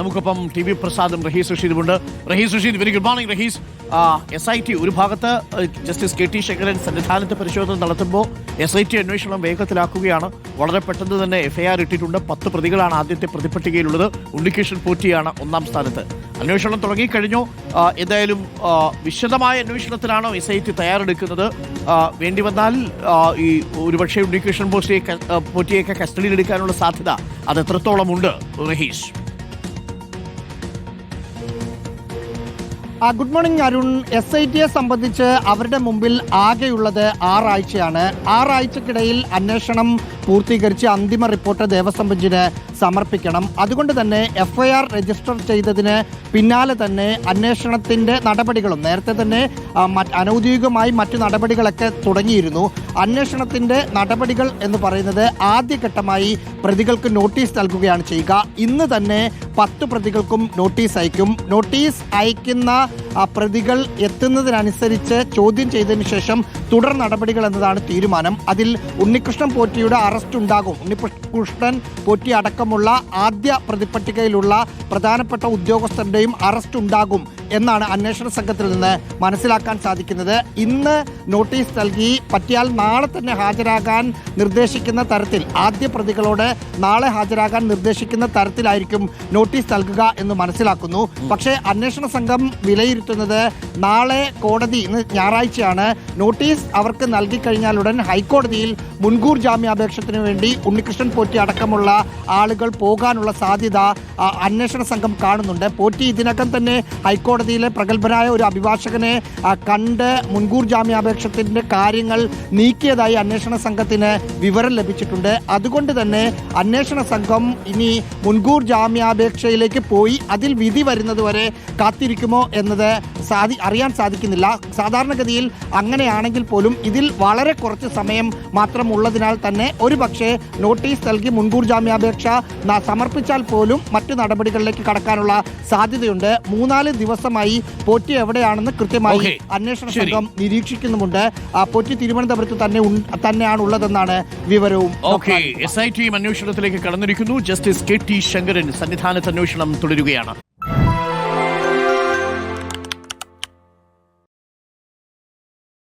നമുക്കൊപ്പം T V പ്രസാദും Rahees റഷീദുമുണ്ട്. Rahees Rasheed very good morning Rahees. S I T ഒരു ഭാഗത്ത് ജസ്റ്റിസ് കെ ടി ശങ്കരൻ സന്നിധാനത്ത് പരിശോധന നടത്തുമ്പോൾ എസ് ഐ ടി അന്വേഷണം വേഗത്തിലാക്കുകയാണ്. വളരെ പെട്ടെന്ന് തന്നെ എഫ്ഐആർ ഇട്ടിട്ടുണ്ട്. പത്ത് പ്രതികളാണ് ആദ്യത്തെ പ്രതിപട്ടികയിലുള്ളത്. ഉണ്ണികൃഷ്ണൻ പോറ്റിയാണ് ഒന്നാം സ്ഥാനത്ത്. അന്വേഷണം തുടങ്ങിക്കഴിഞ്ഞു എന്തായാലും വിശദമായ അന്വേഷണത്തിലാണോ എസ് ഐ ടി തയ്യാറെടുക്കുന്നത്. വേണ്ടി വന്നാൽ ഈ ഒരുപക്ഷെ ഉണ്ണികൃഷ്ണൻ ആ, പോറ്റിയൊക്കെ കസ്റ്റഡിയിലെടുക്കാനുള്ള സാധ്യത അത് എത്രത്തോളം ഉണ്ട് Rahish good morning Arun. S I ടിയെ സംബന്ധിച്ച് അവരുടെ മുമ്പിൽ ആകെയുള്ളത് ആറാഴ്ചയാണ്. ആറാഴ്ചക്കിടയിൽ അന്വേഷണം പൂർത്തീകരിച്ച് അന്തിമ റിപ്പോർട്ട് ദേവസ്വം ബെഞ്ചിന് സമർപ്പിക്കണം. അതുകൊണ്ട് തന്നെ എഫ്ഐആർ രജിസ്റ്റർ ചെയ്തതിന് പിന്നാലെ തന്നെ അന്വേഷണത്തിന്റെ നടപടികളും നേരത്തെ തന്നെ അനൗദ്യോഗികമായി മറ്റു നടപടികളൊക്കെ തുടങ്ങിയിരുന്നു. അന്വേഷണത്തിന്റെ നടപടികൾ എന്ന് പറയുന്നത് ആദ്യഘട്ടമായി പ്രതികൾക്ക് നോട്ടീസ് നൽകുകയാണ് ചെയ്യുക. ഇന്ന് തന്നെ പത്ത് പ്രതികൾക്കും നോട്ടീസ് അയക്കും. നോട്ടീസ് അയക്കുന്ന പ്രതികൾ എത്തുന്നതിനനുസരിച്ച് ചോദ്യം ചെയ്തതിനു ശേഷം തുടർ നടപടികൾ എന്നതാണ് തീരുമാനം. അതിൽ ഉണ്ണികൃഷ്ണൻ പോറ്റിയുടെ അറസ്റ്റ് ഉണ്ടാകും. ഉണ്ണികൃഷ്ണൻ പോറ്റി അടക്കമുള്ള ആദ്യ പ്രതിപട്ടികയിലുള്ള പ്രധാനപ്പെട്ട ഉദ്യോഗസ്ഥരുടെയും അറസ്റ്റ് ഉണ്ടാകും എന്നാണ് അന്വേഷണ സംഘത്തിൽ നിന്ന് മനസ്സിലാക്കാൻ സാധിക്കുന്നത്. ഇന്ന് നോട്ടീസ് നൽകി പറ്റിയാൽ നാളെ തന്നെ ഹാജരാകാൻ നിർദ്ദേശിക്കുന്ന തരത്തിൽ ആദ്യ പ്രതികളോട് നാളെ ഹാജരാകാൻ നിർദ്ദേശിക്കുന്ന തരത്തിലായിരിക്കും നോട്ടീസ് നൽകുക എന്ന് മനസ്സിലാക്കുന്നു. പക്ഷേ അന്വേഷണ സംഘം വിലയിരുത്തുന്നത് നാളെ കോടതി ഇന്ന് ഞായറാഴ്ചയാണ്. നോട്ടീസ് അവർക്ക് നൽകിക്കഴിഞ്ഞാലുടൻ ഹൈക്കോടതിയിൽ മുൻകൂർ ജാമ്യാപേക്ഷത്തിന് വേണ്ടി ഉണ്ണികൃഷ്ണൻ പോറ്റി അടക്കമുള്ള ആളുകൾ പോകാനുള്ള സാധ്യത അന്വേഷണ സംഘം കാണുന്നുണ്ട്. പോറ്റി ഇതിനകം തന്നെ ഹൈക്കോടതിയിലെ പ്രഗത്ഭനായ ഒരു അഭിഭാഷകനെ കണ്ട് മുൻകൂർ ജാമ്യാപേക്ഷത്തിന്റെ കാര്യങ്ങൾ നീക്കിയതായി അന്വേഷണ സംഘത്തിന് വിവരം ലഭിച്ചിട്ടുണ്ട്. അതുകൊണ്ട് തന്നെ അന്വേഷണ സംഘം ഇനി മുൻകൂർ ജാമ്യാപേക്ഷയിലേക്ക് പോയി അതിൽ വിധി വരുന്നതുവരെ കാത്തിരിക്കുമോ എന്നത് സാധി അറിയാൻ സാധിക്കുന്നില്ല. സാധാരണഗതിയിൽ അങ്ങനെയാണെങ്കിൽ പോലും ഇതിൽ വളരെ കുറച്ച് സമയം മാത്രം ഉള്ളതിനാൽ തന്നെ ഒരു പക്ഷേ നോട്ടീസ് നൽകി മുൻകൂർ ജാമ്യാപേക്ഷ സമർപ്പിച്ചാൽ പോലും മറ്റു നടപടികളിലേക്ക് കടക്കാനുള്ള സാധ്യതയുണ്ട്. മൂന്നാൽ ദിവസമായി പോറ്റി എവിടെയാണെന്ന് കൃത്യമായി. അന്വേഷണ സംഘം നിരീക്ഷിക്കുന്നുമുണ്ട്. ആ പോറ്റി തിരുവനന്തപുരത്ത് തന്നെ തന്നെയാണ് ഉള്ളതെന്നാണ് വിവരവും. അന്വേഷണത്തിലേക്ക് കടന്നിരിക്കുന്നു. ജസ്റ്റിസ് കെ ടി ശങ്കരൻ സന്നിധാനത്ത് അന്വേഷണം തുടരുകയാണ്.